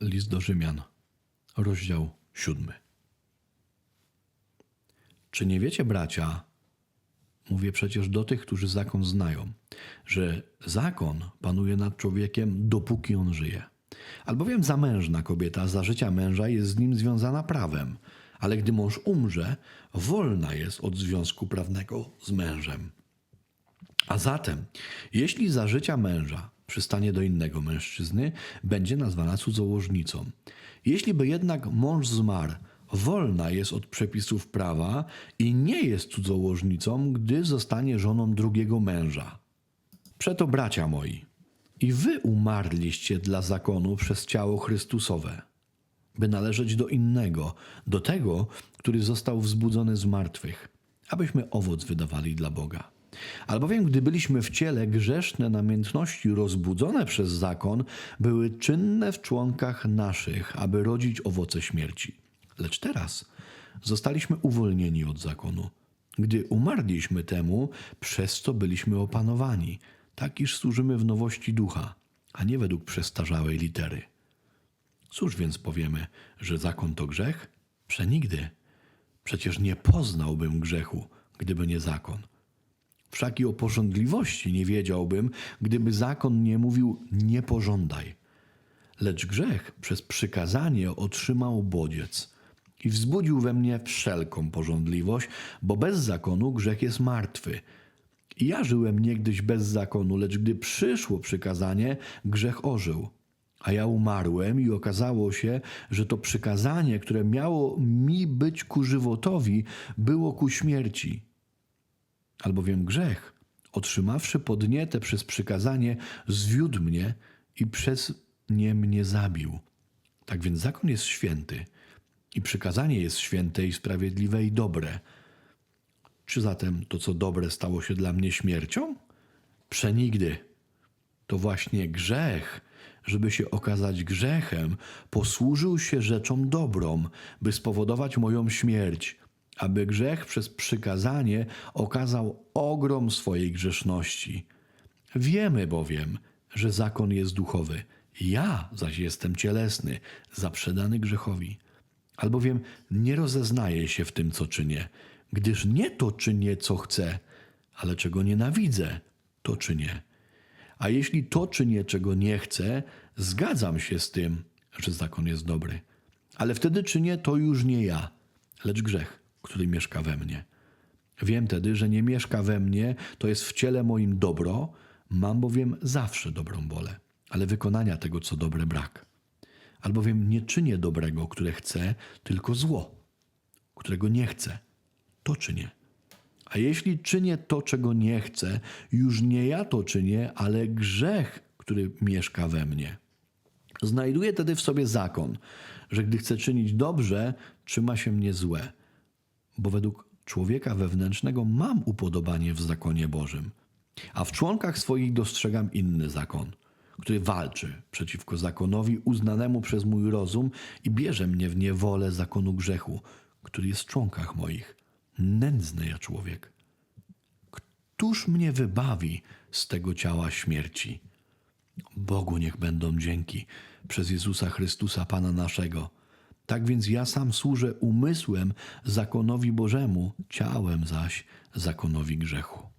List do Rzymian, rozdział siódmy. Czy nie wiecie, bracia, mówię przecież do tych, którzy zakon znają, że zakon panuje nad człowiekiem, dopóki on żyje. Albowiem zamężna kobieta za życia męża jest z nim związana prawem, ale gdy mąż umrze, wolna jest od związku prawnego z mężem. A zatem, jeśli za życia męża przystanie do innego mężczyzny, będzie nazwana cudzołożnicą. Jeśli by jednak mąż zmarł, wolna jest od przepisów prawa i nie jest cudzołożnicą, gdy zostanie żoną drugiego męża. Przeto, bracia moi, i wy umarliście dla zakonu przez ciało Chrystusowe, by należeć do innego, do tego, który został wzbudzony z martwych, abyśmy owoc wydawali dla Boga. Albowiem, gdy byliśmy w ciele, grzeszne namiętności rozbudzone przez zakon były czynne w członkach naszych, aby rodzić owoce śmierci. Lecz teraz zostaliśmy uwolnieni od zakonu. Gdy umarliśmy temu, przez co byliśmy opanowani, tak iż służymy w nowości ducha, a nie według przestarzałej litery. Cóż więc powiemy, że zakon to grzech? Przenigdy. Przecież nie poznałbym grzechu, gdyby nie zakon. Wszak i o pożądliwości nie wiedziałbym, gdyby zakon nie mówił nie pożądaj. Lecz grzech przez przykazanie otrzymał bodziec i wzbudził we mnie wszelką pożądliwość, bo bez zakonu grzech jest martwy. I ja żyłem niegdyś bez zakonu, lecz gdy przyszło przykazanie, grzech ożył. A ja umarłem i okazało się, że to przykazanie, które miało mi być ku żywotowi, było ku śmierci. Albowiem grzech, otrzymawszy podnietę przez przykazanie, zwiódł mnie i przez nie mnie zabił. Tak więc zakon jest święty i przykazanie jest święte i sprawiedliwe i dobre. Czy zatem to, co dobre, stało się dla mnie śmiercią? Przenigdy. To właśnie grzech, żeby się okazać grzechem, posłużył się rzeczą dobrą, by spowodować moją śmierć, aby grzech przez przykazanie okazał ogrom swojej grzeszności. Wiemy bowiem, że zakon jest duchowy, ja zaś jestem cielesny, zaprzedany grzechowi. Albowiem nie rozeznaję się w tym, co czynię, gdyż nie to czynię, co chcę, ale czego nienawidzę, to czynię. A jeśli to czynię, czego nie chcę, zgadzam się z tym, że zakon jest dobry. Ale wtedy czynię to już nie ja, lecz grzech, który mieszka we mnie. Wiem tedy, że nie mieszka we mnie, to jest w ciele moim dobro, mam bowiem zawsze dobrą wolę, ale wykonania tego, co dobre, brak. Albowiem nie czynię dobrego, które chcę, tylko zło, którego nie chcę, to czynię. A jeśli czynię to, czego nie chcę, już nie ja to czynię, ale grzech, który mieszka we mnie. Znajduję tedy w sobie zakon, że gdy chcę czynić dobrze, trzyma się mnie złe, bo według człowieka wewnętrznego mam upodobanie w zakonie Bożym, a w członkach swoich dostrzegam inny zakon, który walczy przeciwko zakonowi uznanemu przez mój rozum i bierze mnie w niewolę zakonu grzechu, który jest w członkach moich. Nędzny ja człowiek. Któż mnie wybawi z tego ciała śmierci? Bogu niech będą dzięki przez Jezusa Chrystusa, Pana naszego. Tak więc ja sam służę umysłem zakonowi Bożemu, ciałem zaś zakonowi grzechu.